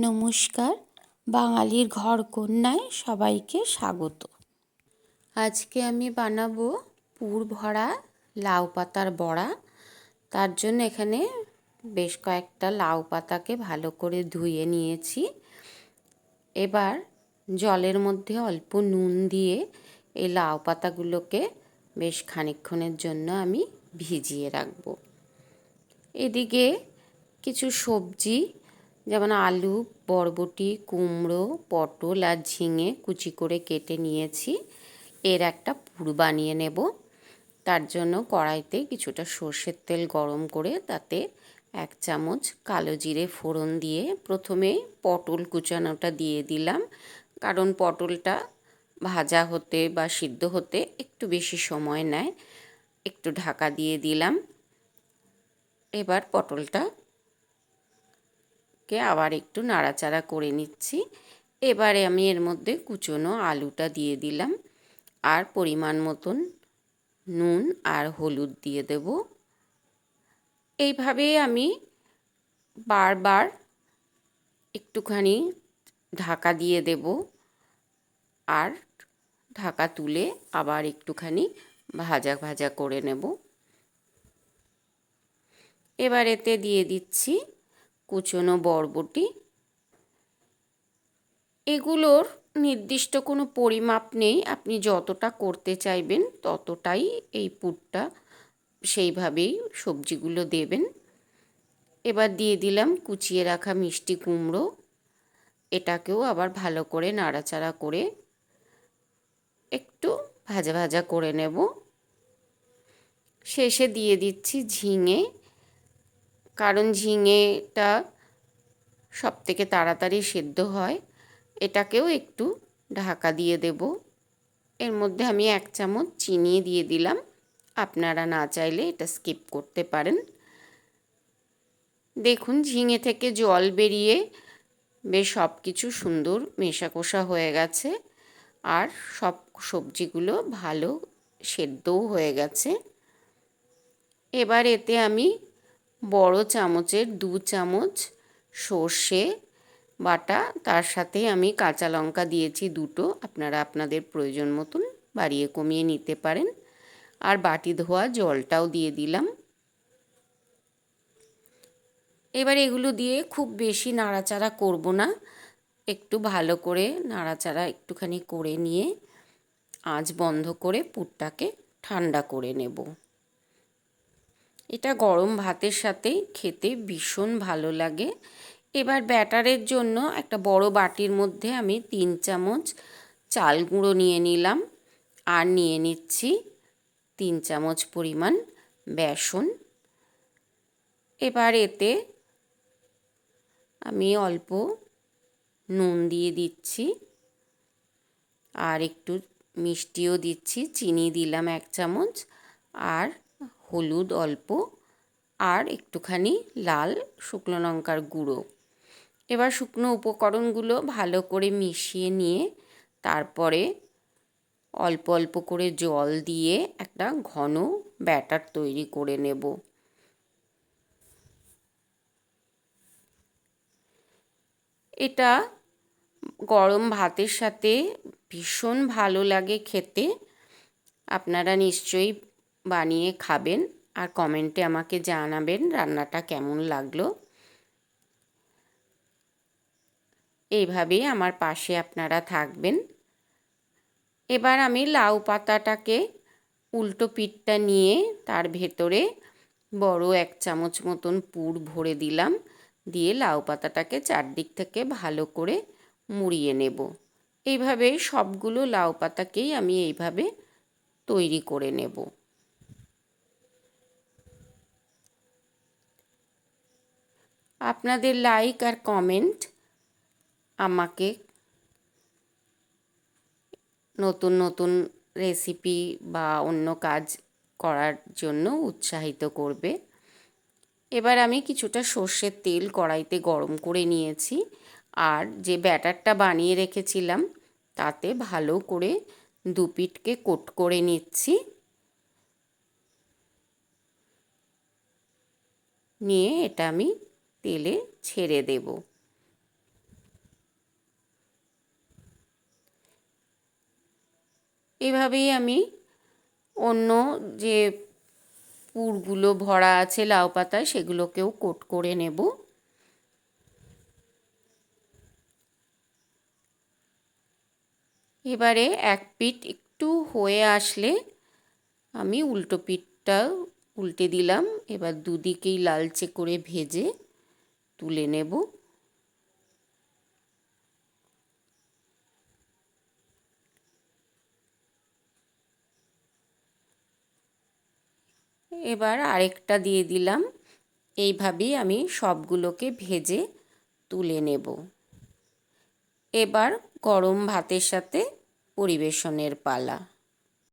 নমস্কার। বাঙালির ঘর কন্যায় সবাইকে স্বাগত। আজকে আমি বানাবো পুর ভরা লাউ পাতার বড়া। তার জন্য এখানে বেশ কয়েকটা লাউ পাতাকে ভালো করে ধুয়ে নিয়েছি। এবার জলের মধ্যে অল্প নুন দিয়ে এই লাউ পাতাগুলোকে বেশ খানিক্ষণের জন্য আমি ভিজিয়ে রাখব। এদিকে কিছু সবজি যেমন আলু, বরবটি, কুমড়ো, পটল আর ঝিঙে কুচি করে কেটে নিয়েছি। এর একটা পুর বানিয়ে নেব। তার জন্য কড়াইতে কিছুটা সর্ষের তেল গরম করে তাতে এক চামচ কালো জিরে ফোড়ন দিয়ে প্রথমে পটল কুচানোটা দিয়ে দিলাম। কারণ পটলটা ভাজা হতে বা সিদ্ধ হতে একটু বেশি সময় নেয়। একটু ঢাকা দিয়ে দিলাম। এবার পটলটা কে আবার একটু নাড়াচাড়া করে নিচ্ছি। এবারে আমি এর মধ্যে কুচনো আলুটা দিয়ে দিলাম। আর পরিমাণ মতন নুন আর হলুদ দিয়ে দেব। এইভাবে আমি বারবার একটুখানি ঢাকা দিয়ে দেব। আর ঢাকা তুলে আবার একটুখানি ভাজা ভাজা করে নেব। এবার এতে দিয়ে দিচ্ছি কুচনো বরবটি। এগুলোর নির্দিষ্ট কোনো পরিমাপ নেই, আপনি যতটা করতে চাইবেন ততটাই এই পুরটা সেইভাবেই সবজিগুলো দেবেন। এবার দিয়ে দিলাম কুচিয়ে রাখা মিষ্টি কুমড়ো। এটাকেও আবার ভালো করে নাড়াচাড়া করে একটু ভাজা ভাজা করে নেব। শেষে দিয়ে দিচ্ছি ঝিঙে। কারণ ঝিঙেটা সব থেকে তাড়াতাড়ি সেদ্ধ হয়। এটাকেও একটু ঢাকা দিয়ে দেব। এর মধ্যে আমি এক চামচ চিনি দিয়ে দিলাম। আপনারা না চাইলে এটা স্কিপ করতে পারেন। দেখুন, ঝিঙে থেকে জল বেরিয়ে বেশ সব কিছু সুন্দর মেশা কষা হয়ে গেছে আর সব সবজিগুলো ভালো সেদ্ধও হয়ে গেছে। এবার এতে আমি বড় চামচের দু চামচ সর্ষে বাটা, তার সাথে আমি কাঁচা লঙ্কা দিয়েছি দুটো। আপনারা আপনাদের প্রয়োজন মতন বাড়িয়ে কমিয়ে নিতে পারেন। আর বাটি ধোয়া জলটাও দিয়ে দিলাম। এবার এগুলো দিয়ে খুব বেশি নাড়াচাড়া করব না। একটু ভালো করে নাড়াচাড়া একটুখানি করে নিয়ে আঁচ বন্ধ করে পুরটাকে ঠান্ডা করে নেব। এটা গরম ভাতের সাথে খেতে ভীষণ ভালো লাগে। এবার ব্যাটারের জন্য একটা বড় বাটির মধ্যে আমি তিন চামচ চাল গুঁড়ো নিয়ে নিলাম আর নিয়ে নিচ্ছি তিন চামচ পরিমাণ বেসন। এবার এতে আমি অল্প নুন দিয়ে দিচ্ছি আর একটু মিষ্টিও দিচ্ছি, চিনি দিলাম এক চামচ আর হলুদ অল্প আর একটুখানি লাল শুকনো লঙ্কার গুঁড়ো। এবার শুকনো উপকরণগুলো ভালো করে মিশিয়ে নিয়ে তারপরে অল্প অল্প করে জল দিয়ে একটা ঘন ব্যাটার তৈরি করে নেব। এটা গরম ভাতের সাথে ভীষণ ভালো লাগে খেতে। আপনারা নিশ্চয়ই বানিয়ে খাবেন আর কমেন্টে আমাকে জানাবেন রান্নাটা কেমন লাগল। এইভাবেই আমার পাশে আপনারা থাকবেন। এবার আমি লাউ পাতাটাকে উল্টো পিঠটা নিয়ে তার ভেতরে বড় এক চামচ মতন পুর ভরে দিলাম। দিয়ে লাউ পাতাটাকে চারদিক থেকে ভালো করে মুড়িয়ে নেব। এইভাবে সবগুলো লাউ পাতাকেই আমি এইভাবে তৈরি করে নেব। আপনাদের লাইক আর কমেন্ট আমাকে নতুন নতুন রেসিপি বা অন্য কাজ করার জন্য উৎসাহিত করবে। এবার আমি কিছুটা সর্ষের তেল কড়াইতে গরম করে নিয়েছি আর যে ব্যাটারটা বানিয়ে রেখেছিলাম তাতে ভালো করে দুপিটকে কোট করে নিচ্ছি। নিয়ে এটা আমি তেলে ছেড়ে দেব। এভাবেই আমি অন্য যে পুরগুলো ভরা আছে লাউ পাতায় সেগুলোকেও কোট করে নেব। এবারে এক পিঠ একটু হয়ে আসলে আমি উল্টো পিঠটা উল্টে দিলাম। এবার দুদিকেই লালচে করে ভেজে তুলে নেব। এবার আরেকটা দিয়ে দিলাম। এইভাবেই আমি সবগুলোকে ভেজে তুলে নেব। এবার গরম ভাতের সাথে পরিবেশনের পালা।